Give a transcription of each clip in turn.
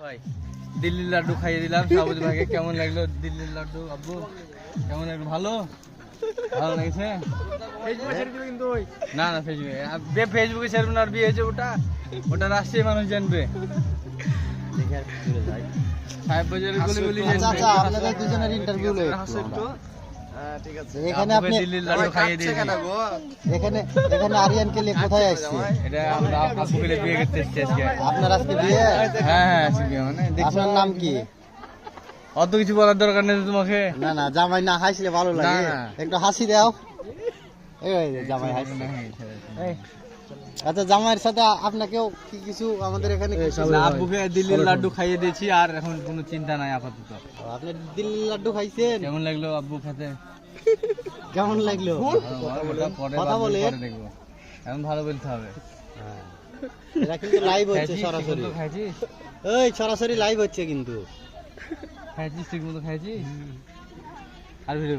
ভাই দিল্লির লাড্ডু খাইয়ে দিলাম। সাবুজ ভাইকে কেমন লাগল? দিল্লির লাড্ডু আব্বু কেমন লাগল? ভালো? ভালো লাগছে? না না ফেসবুকে ফেসবুকে সেরকম আর বিয়ে হয়েছে ওটা ওটা রাষ্ট্রীয় মানুষ জানবে। সাহেব বাজারে গুলি গুলি জানবে আপনাদের দুজনের ইন্টারভিউ এখানে আপনি দিল্লির লাড্ডু খাইয়ে দিয়েছি এখানে এখানে আরিয়ানকে নিয়ে কোথায় আসছে এটা আমরা আব্বুকে নিয়ে বিয়ে করতে আজকে আপনার আজকে বিয়ে হ্যাঁ হ্যাঁ বিয়ে মানে আপনার নাম কি অত কিছু বলার দরকার নেই তোমাকে না না জামাই না হাসলে ভালো লাগে। একটু হাসি দাও এই জামাই হাসি আচ্ছা জামাইয়ের সাথে আপনাকেও কি কিছু আমাদের এখানে আব্বুকে দিল্লির লাড্ডু খাইয়ে দিয়েছি আর এখন কোনো চিন্তা নাই আপাতত। আপনি দিল্লির লাড্ডু খাইছেন? কেমন লাগল আব্বু খেতে? কেমন লাগল? কথা বলে? এখন ভালো বলতে হবে। হ্যাঁ। এটা কিন্তু লাইভ হচ্ছে সরাসরি। ওই সরাসরি লাইভ হচ্ছে কিন্তু। খাইছিস ঠিক মতো খাইছিস? আর ভিডিও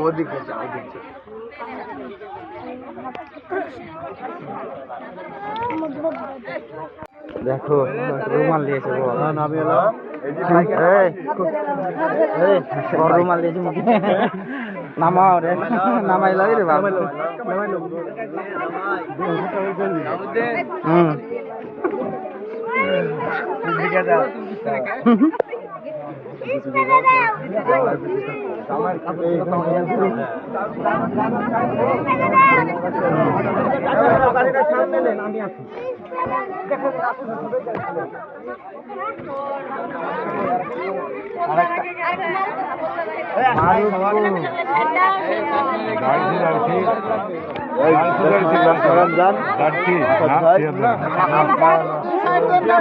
ওদিকে ওদিকে দেখো রুমাল দিয়েছে রুমাল দিয়েছে মুখে নামাও রে নামাই লাগে রে বাবা হুম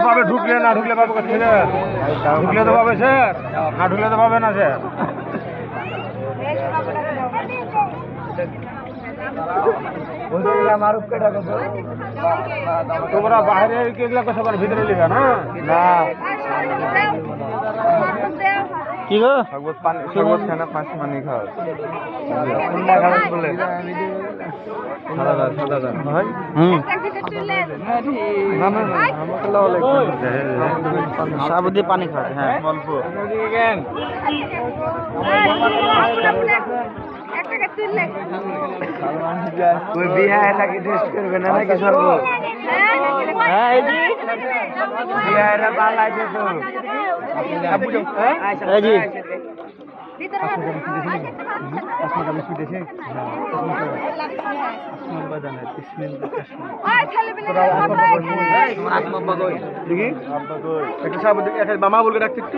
পাবে ঢুকলে না ঢুকলে পাবে ঢুকলে তো পাবে স্যার না ঢুকলে তো পাবে না স্যার তোমরা বাইরে এগুলো সবার ভিতরে নেবে না? না। কি গো? শরবত পানি শরবত খানা পাঁচ পানি খাও বলে সাদা সাদা ভাই হুম না না না আমাকে লাও লাগবে সাবুদি পানি খাওয়াতে হ্যাঁ অল্প তুই বিহার নাকি টেস্ট করবে না নাকি শরবত হ্যাঁ জি বিহার বাংলাদেশে তো মামা বলকে ডাকতে একটু।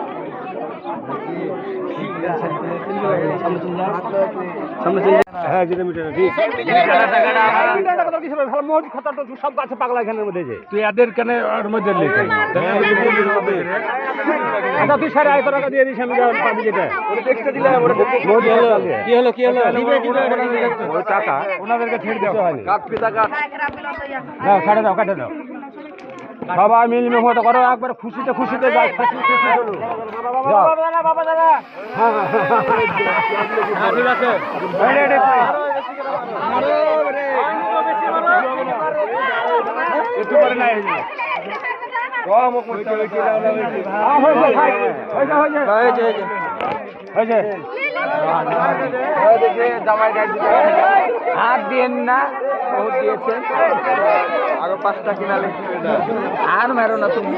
হ্যাঁ যেটা মিটার ঠিক। সব গাছে পাগলা এখানের মধ্যে যে তুই এদের কেন ওর মধ্যে লিখে। আচ্ছা তুই সাড়ে আড়াইশো টাকা দিয়ে দিস আমি পাবি যেটা কি হলো কি হলো? টাকা। ওনাদেরকে ছেড়ে দেওয়া হয়নি পিতা ছাড়ে দাও কাটে দাও। সবাই মিলমি মতো করো একবার খুশিতে খুশিতে যাও খুশি খুশি চলো। একটু পরে নাই। হ্যাঁ। হাত দিয়েন না বহুত দিয়েছেন। আরও পাঁচটা কিনালে আর মেরো না তুমি।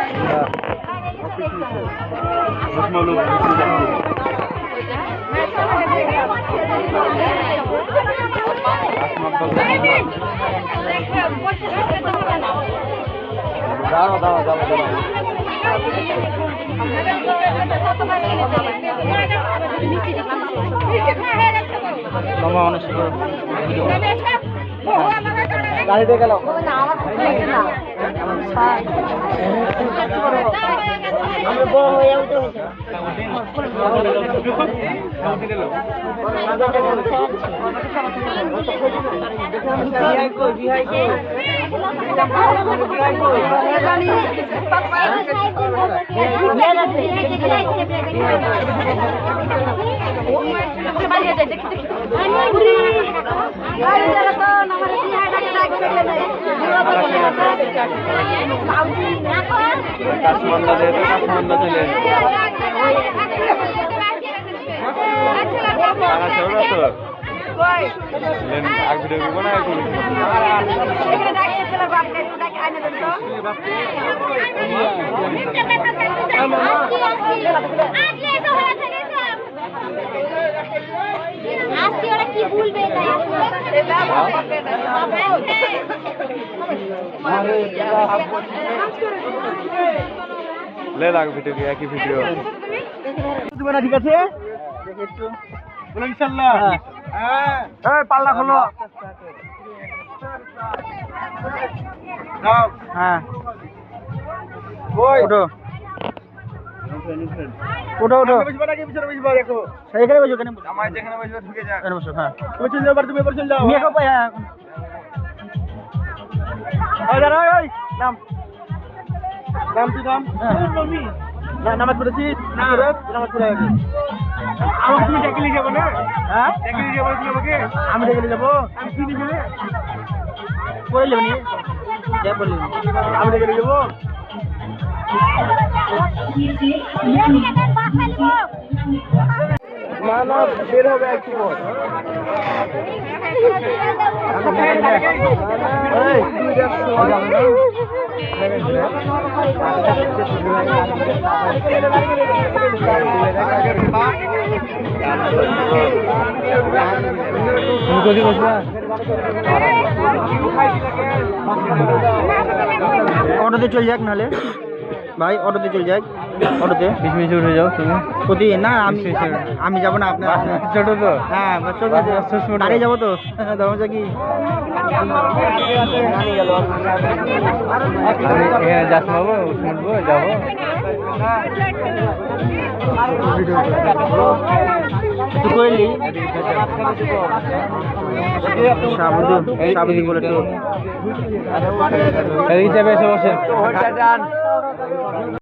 Thank দাঁড়াও দাঁড়াও দাঁড়াও মামা অনেক গাড়িতে গেল কাশ্মন্ডা দিয়ে তো কাশ্মন্ডা চলে টাকা ছিল না তো লেন আগ না কি ভুলবে লে লাগ ভিডিও কি একই ভিডিও। ঠিক আছে? বলে ইনশাল্লাহ হ্যাঁ। পাল্লা খোলো। হ্যাঁ। ওঠো। ওঠো ওঠো। এখানে বসো বসো। আমার যেখানে বসবে ঢুকে যাক। এখানে বসো হ্যাঁ। তুমি চলে যাও তুমি এবার চলে যাও। এখন হ্যাঁ। ওই ওই নাম। নাম তুই নাম? নামাজ পড়েছি। নামাজ পড়ে গেছি। আমাকে তুমি ডেকে নিয়ে যাব না? হ্যাঁ? ডেকে নিয়ে যাব তুমি আমাকে? আমি ডেকে নিয়ে যাব। আমি কি নিয়ে যাবে? পড়ে যাব নি? যা পড়লি আমি ডেকে নিয়ে যাব। বের হবে একটু পর অটোতে চলে যাক নাহলে। ভাই অটোতে চলে যাক। অটোতে বিশ মিনিট উঠে যাও তুমি। প্রতি না আমি। আমি যাব না আপনার ছোট তো। হ্যাঁ বাচ্চা যাব তো। দরজা কি শুনব যাব। একটু করে সাবুদি বলে এদিকে এসে